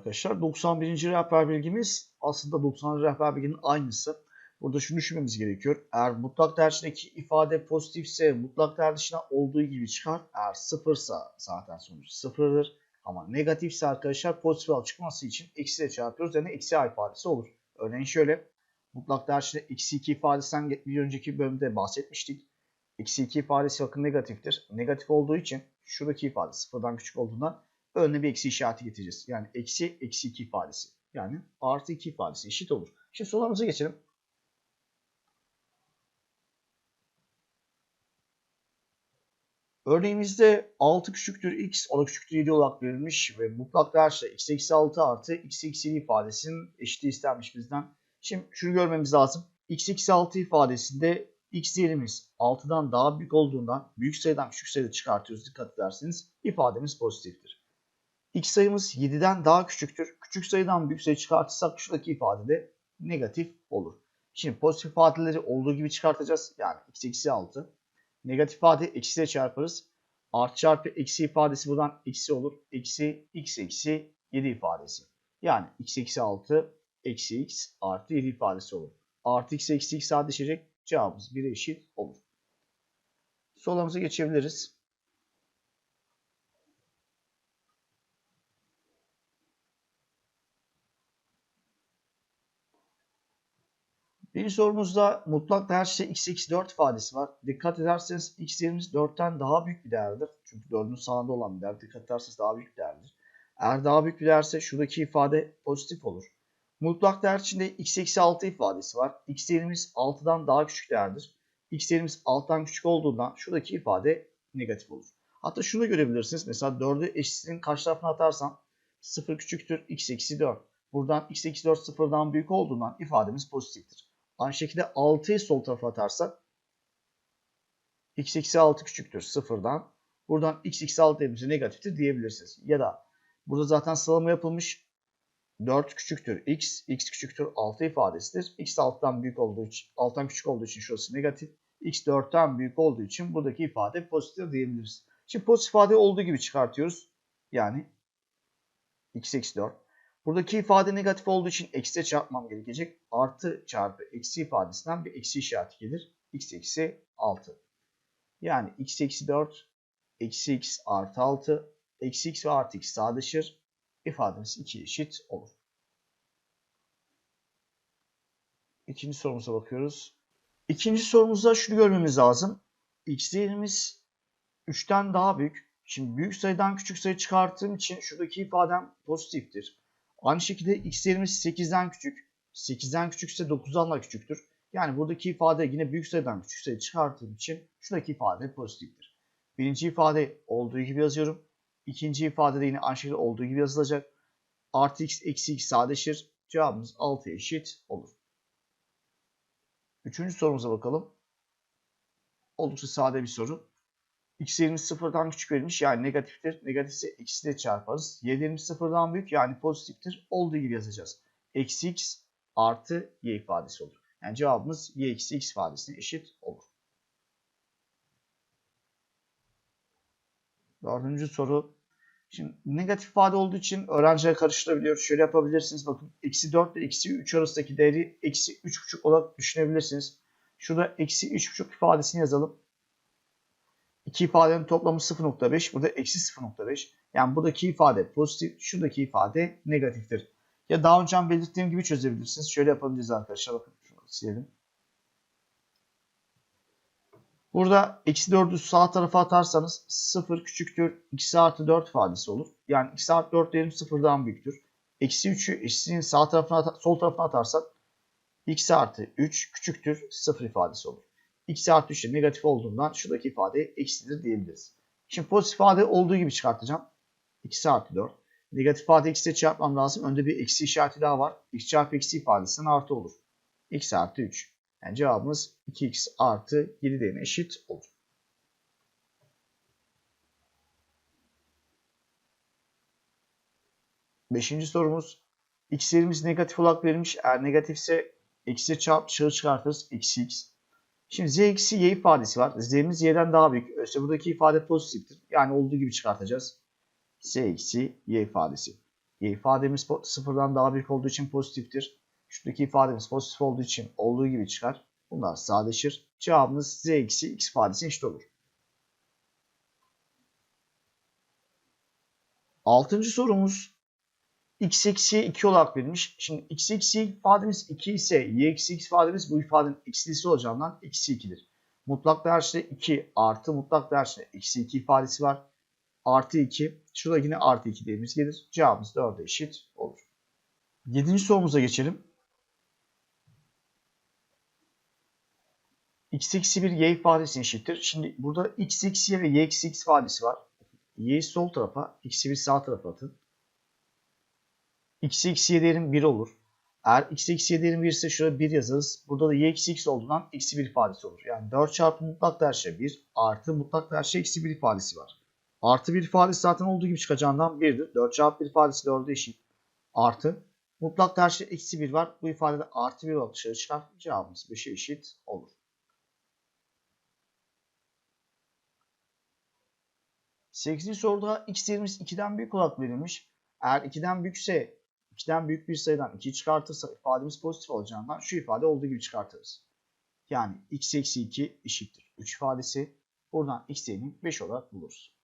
arkadaşlar. 91. rehber bilgimiz aslında 90. rehber bilginin aynısı. Burada şunu düşünmemiz gerekiyor. Eğer mutlak dışındaki ifade pozitifse mutlak değer olduğu gibi çıkar. Eğer sıfırsa zaten sonuç sıfırdır. Ama negatifse arkadaşlar pozitif al çıkması için eksi ile çarpıyoruz. Yani eksi a ifadesi olur. Örneğin şöyle. Mutlak değer eksi 2 ifadesinden bir önceki bölümde bahsetmiştik. Eksi 2 ifadesi bakın negatiftir. Negatif olduğu için şuradaki ifade sıfırdan küçük olduğundan önüne bir eksi işareti getireceğiz. Yani eksi eksi 2 ifadesi. Yani artı 2 ifadesi eşit olur. Şimdi sorularımıza geçelim. Örneğimizde 6 küçüktür x, o da küçüktür 7 olarak verilmiş ve mutlak değerse x eksi 6 artı x eksi 7 ifadesinin eşitliği istenmiş bizden. Şimdi şunu görmemiz lazım. x eksi 6 ifadesinde x değerimiz 6'dan daha büyük olduğundan büyük sayıdan küçük sayıda çıkartıyoruz dikkat ederseniz ifademiz pozitiftir. X sayımız 7'den daha küçüktür. Küçük sayıdan büyük sayı çıkartırsak şuradaki ifadede negatif olur. Şimdi pozitif ifadeleri olduğu gibi çıkartacağız. Yani x eksi 6 Negatif ifade eksiyle çarparız. Artı çarpı eksi ifadesi buradan eksi olur. Eksi x eksi 7 ifadesi. Yani x eksi 6 eksi x artı 7 ifadesi olur. Artı x eksi x sadeleşecek. Cevabımız 1'e eşit olur. Solumuza geçebiliriz. Birinci sorumuzda mutlak değer işte x eksi 4 ifadesi var. Dikkat ederseniz x değerimiz 4'ten daha büyük bir değerdir. Çünkü 4'ün sağında olan bir değer. Dikkat ederseniz daha büyük bir değerdir. Eğer daha büyük bir değerse şuradaki ifade pozitif olur. Mutlak değer içinde x eksi 6 ifadesi var. x değerimiz 6'dan daha küçük değerdir. x değerimiz 6'dan küçük olduğundan şuradaki ifade negatif olur. Hatta şunu görebilirsiniz. Mesela 4'ü eşitliğin karşı tarafına atarsam 0 küçüktür x eksi 4. Buradan x eksi 4 sıfırdan büyük olduğundan ifademiz pozitiftir. Aynı şekilde 6'yı sol tarafa atarsak x eksi 6 küçüktür sıfırdan. Buradan x eksi 6 değerimizi negatiftir diyebilirsiniz. Ya da burada zaten sıralama yapılmış 4 küçüktür x, x küçüktür 6 ifadesidir. x 6'dan büyük olduğu için, 6'dan küçük olduğu için şurası negatif. x 4'ten büyük olduğu için buradaki ifade pozitif diyebiliriz. Şimdi pozitif ifade olduğu gibi çıkartıyoruz. Yani x eksi 4. Buradaki ifade negatif olduğu için eksiye çarpmam gerekecek. Artı çarpı eksi ifadesinden bir eksi işareti gelir. x eksi 6. Yani x eksi 4 eksi x artı 6 eksi x ve artı x sadeleşir. İfademiz 2 eşit olur. İkinci sorumuza bakıyoruz. İkinci sorumuzda şunu görmemiz lazım. x değerimiz 3'ten daha büyük. Şimdi büyük sayıdan küçük sayı çıkarttığım için şuradaki ifadem pozitiftir. Aynı şekilde x değerimiz 8'den küçük. 8'den küçükse 9'dan da küçüktür. Yani buradaki ifade yine büyük sayıdan küçük sayı çıkarttığım için şuradaki ifade pozitiftir. Birinci ifade olduğu gibi yazıyorum. İkinci ifade de yine aynı şekilde olduğu gibi yazılacak. Artı x eksi x sadeleşir. Cevabımız 6 eşit olur. Üçüncü sorumuza bakalım. Oldukça sade bir soru. X yerimiz sıfırdan küçük verilmiş yani negatiftir. Negatifse eksi ile çarparız. Y yerimiz sıfırdan büyük yani pozitiftir. Olduğu gibi yazacağız. Eksi x artı y ifadesi olur. Yani cevabımız y eksi x ifadesine eşit olur. Dördüncü soru. Şimdi negatif ifade olduğu için öğrenciler karıştırabiliyor. Şöyle yapabilirsiniz. Bakın eksi 4 ile eksi 3 arasındaki değeri eksi 3,5 olarak düşünebilirsiniz. Şurada eksi 3,5 ifadesini yazalım. İki ifadenin toplamı 0.5. Burada eksi 0.5. Yani buradaki ifade pozitif. Şuradaki ifade negatiftir. Ya daha önce belirttiğim gibi çözebilirsiniz. Şöyle yapabiliriz arkadaşlar. Bakın şunu silelim. Burada eksi 4'ü sağ tarafa atarsanız 0 küçüktür. x artı 4 ifadesi olur. Yani x artı 4 değerim 0'dan büyüktür. Eksi 3'ü eşitliğin sağ tarafına sol tarafına atarsak x artı 3 küçüktür 0 ifadesi olur x artı 3 negatif olduğundan şuradaki ifade eksidir diyebiliriz. Şimdi pozitif ifade olduğu gibi çıkartacağım. x artı 4. Negatif ifade x ile çarpmam lazım. Önde bir eksi işareti daha var. x çarpı eksi ifadesinden artı olur. x artı 3. Yani cevabımız 2x artı 7 değerine eşit olur. Beşinci sorumuz. x yerimiz negatif olarak verilmiş. Eğer negatifse eksi çarp dışarı çıkartırız. Eksi x. Şimdi z eksi y ifadesi var. z'miz y'den daha büyük. İşte buradaki ifade pozitiftir. Yani olduğu gibi çıkartacağız. z eksi y ifadesi. Y ifademiz sıfırdan daha büyük olduğu için pozitiftir. Şuradaki ifademiz pozitif olduğu için olduğu gibi çıkar. Bunlar sadeleşir. Cevabımız z eksi x ifadesi eşit olur. Altıncı sorumuz x eksiye 2 olarak verilmiş. Şimdi x eksi ifademiz 2 ise y eksi x ifademiz bu ifadenin eksilisi olacağından eksi 2'dir. Mutlak değerçte 2 artı mutlak değerçte eksi 2 ifadesi var. Artı 2. Şurada yine artı 2 değerimiz gelir. Cevabımız 4'e eşit olur. Yedinci sorumuza geçelim. x eksi 1 y ifadesi eşittir. Şimdi burada x eksi y ve y eksi x ifadesi var. y'yi sol tarafa, x'i bir sağ tarafa atın. X eksi y değerim 1 olur. Eğer x eksi y değerim 1 ise şurada 1 yazarız. Burada da y eksi x olduğundan eksi 1 ifadesi olur. Yani 4 çarpı mutlak değerçe 1 artı mutlak değerçe eksi 1 ifadesi var. Artı 1 ifadesi zaten olduğu gibi çıkacağından 1'dir. 4 çarpı 1 ifadesi 4'e eşit. Artı mutlak değerçe eksi 1 var. Bu ifadede artı 1 olarak dışarı çıkar. Cevabımız 5'e eşit olur. 8. soruda x değerimiz 2'den büyük olarak verilmiş. Eğer 2'den büyükse 2'den büyük bir sayıdan 2'yi çıkartırsa ifademiz pozitif olacağından şu ifade olduğu gibi çıkartırız. Yani x eksi 2 eşittir 3 ifadesi. Buradan x değerini 5 olarak buluruz.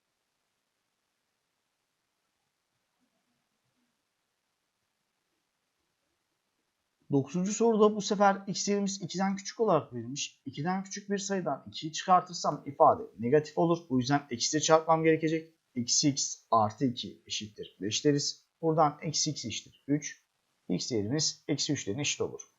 Dokuzuncu soruda bu sefer x değerimiz 2'den küçük olarak verilmiş. 2'den küçük bir sayıdan 2'yi çıkartırsam ifade negatif olur. Bu yüzden eksi çarpmam gerekecek. Eksi x artı 2 eşittir 5 deriz. Buradan eksi x eşittir 3. x değerimiz eksi 3'ten eşit olur.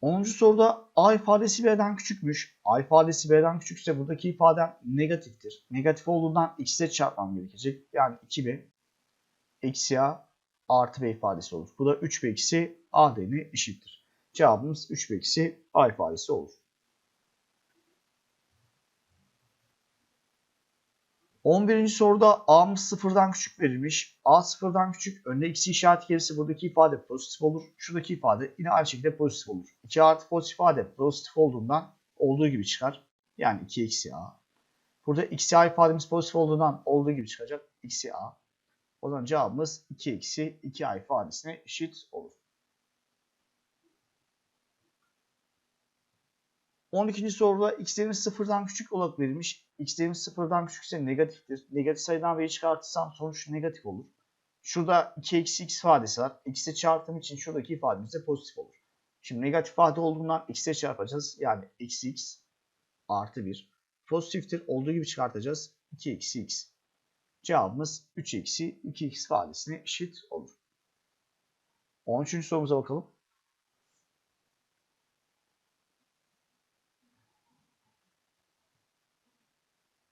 Onuncu soruda a ifadesi b'den küçükmüş. a ifadesi b'den küçükse buradaki ifadem negatiftir. Negatif olduğundan x'e çarpmam gerekecek. Yani 2b eksi a artı b ifadesi olur. Bu da 3b eksi a değerine eşittir. Cevabımız 3b eksi a ifadesi olur. 11. soruda a'mız sıfırdan küçük verilmiş. a sıfırdan küçük. Önde eksi işareti gelirse buradaki ifade pozitif olur. Şuradaki ifade yine aynı şekilde pozitif olur. 2 artı pozitif ifade pozitif olduğundan olduğu gibi çıkar. Yani 2 eksi a. Burada eksi a ifademiz pozitif olduğundan olduğu gibi çıkacak. Eksi a. O zaman cevabımız 2 eksi 2a ifadesine eşit olur. 12. soruda x değerimiz sıfırdan küçük olarak verilmiş. x değerimiz sıfırdan küçükse negatiftir. Negatif sayıdan b'yi çıkartırsam sonuç negatif olur. Şurada 2 eksi x ifadesi var. x'e çarptığım için şuradaki ifademiz de pozitif olur. Şimdi negatif ifade olduğundan x'e çarpacağız. Yani eksi x artı 1. Pozitiftir. Olduğu gibi çıkartacağız. 2 eksi x. Cevabımız 3 eksi 2x ifadesine eşit olur. 13. sorumuza bakalım.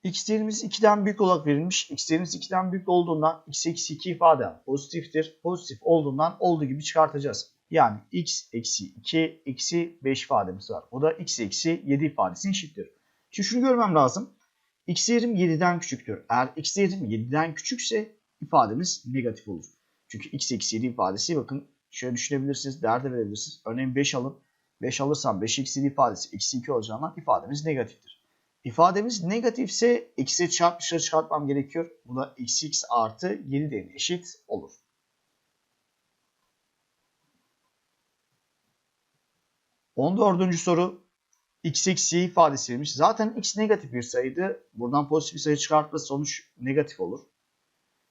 X değerimiz 2'den büyük olarak verilmiş. x değerimiz 2'den büyük olduğundan x eksi 2 ifade pozitiftir. Pozitif olduğundan olduğu gibi çıkartacağız. Yani x eksi 2 eksi 5 ifademiz var. O da x eksi 7 ifadesine eşittir. Şimdi şunu görmem lazım. x değerim 7'den küçüktür. Eğer x değerim 7'den küçükse ifademiz negatif olur. Çünkü x eksi 7 ifadesi bakın şöyle düşünebilirsiniz. Değer de verebilirsiniz. Örneğin 5 alın. 5 alırsam 5 eksi 7 ifadesi eksi 2 olacağından ifademiz negatiftir. İfademiz negatifse eksi çarp dışarı çıkartmam gerekiyor. Bu da eksi x artı 7 değerine eşit olur. On dördüncü soru x eksi y ifadesi verilmiş. Zaten x negatif bir sayıydı. Buradan pozitif bir sayı çıkartırsa sonuç negatif olur.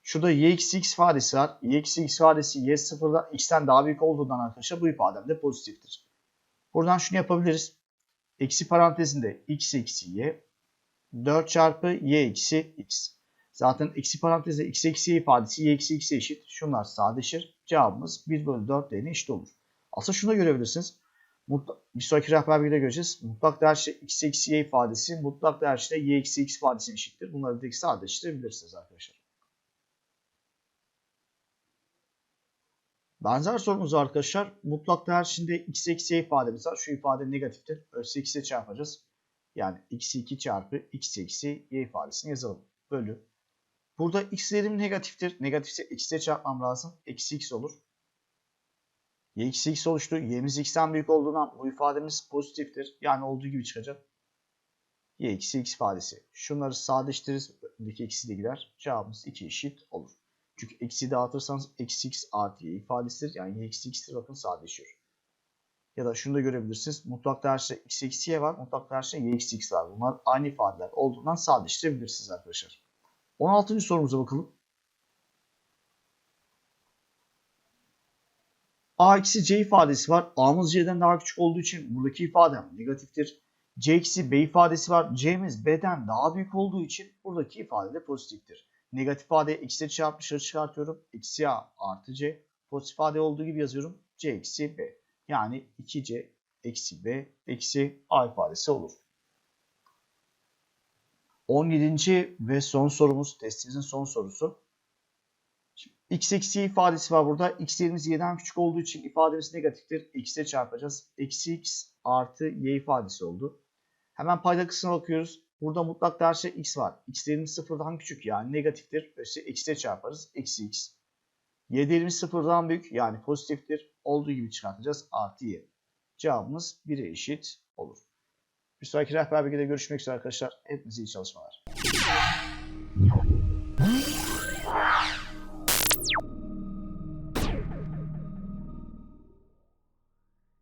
Şurada y eksi x ifadesi var. y eksi x ifadesi y sıfırda x'ten daha büyük olduğundan arkadaşlar bu ifadem de pozitiftir. Buradan şunu yapabiliriz. Eksi parantezinde x eksi y 4 çarpı y eksi x. Zaten eksi parantezde x eksi y ifadesi y eksi x'e eşit. Şunlar sadeleşir. Cevabımız 1 bölü 4 değerine eşit olur. Aslında şunu da görebilirsiniz. Mutlak, bir sonraki rehber bilgide göreceğiz. Mutlak değerçte x eksi y ifadesi mutlak değerçte y eksi x ifadesine eşittir. Bunları direkt sadeleştirebilirsiniz arkadaşlar. Benzer sorumuz arkadaşlar. Mutlak değer şimdi x eksi ifademiz var. Şu ifade negatiftir. Öyleyse x'e çarpacağız. Yani x 2 çarpı x eksi y ifadesini yazalım. Bölü. Burada x değerim negatiftir. Negatifse x'e çarpmam lazım. Eksi x olur. y eksi x oluştu. y'miz x'ten büyük olduğundan bu ifademiz pozitiftir. Yani olduğu gibi çıkacak. y eksi x ifadesi. Şunları sadeleştiririz. Buradaki eksi de gider. Cevabımız 2 eşit olur. Çünkü eksi dağıtırsanız eksi x artı y ifadesidir. Yani eksi x'tir bakın sadeleşiyor. Ya da şunu da görebilirsiniz. Mutlak değerse x eksi y var. Mutlak değerse y eksi x var. Bunlar aynı ifadeler olduğundan sadeleştirebilirsiniz arkadaşlar. 16. sorumuza bakalım. a eksi c ifadesi var. a'mız c'den daha küçük olduğu için buradaki ifadem negatiftir. c eksi b ifadesi var. c'miz b'den daha büyük olduğu için buradaki ifade de pozitiftir. Negatif ifadeye eksi çarpı dışarı çıkartıyorum. Eksi a artı c. Pozitif ifade olduğu gibi yazıyorum. c eksi b. Yani 2c eksi b eksi a ifadesi olur. 17. ve son sorumuz testimizin son sorusu. Şimdi x eksi ifadesi var burada. x yerimiz y'den küçük olduğu için ifademiz negatiftir. x ile çarpacağız. Eksi x artı y ifadesi oldu. Hemen payda kısmına bakıyoruz. Burada mutlak değerse x var. x değerimiz sıfırdan küçük yani negatiftir. Öyleyse x ile çarparız. Eksi x. y değerimiz sıfırdan büyük yani pozitiftir. Olduğu gibi çıkartacağız. Artı y. Cevabımız 1'e eşit olur. Bir sonraki rehber bilgide görüşmek üzere arkadaşlar. Hepinize iyi çalışmalar.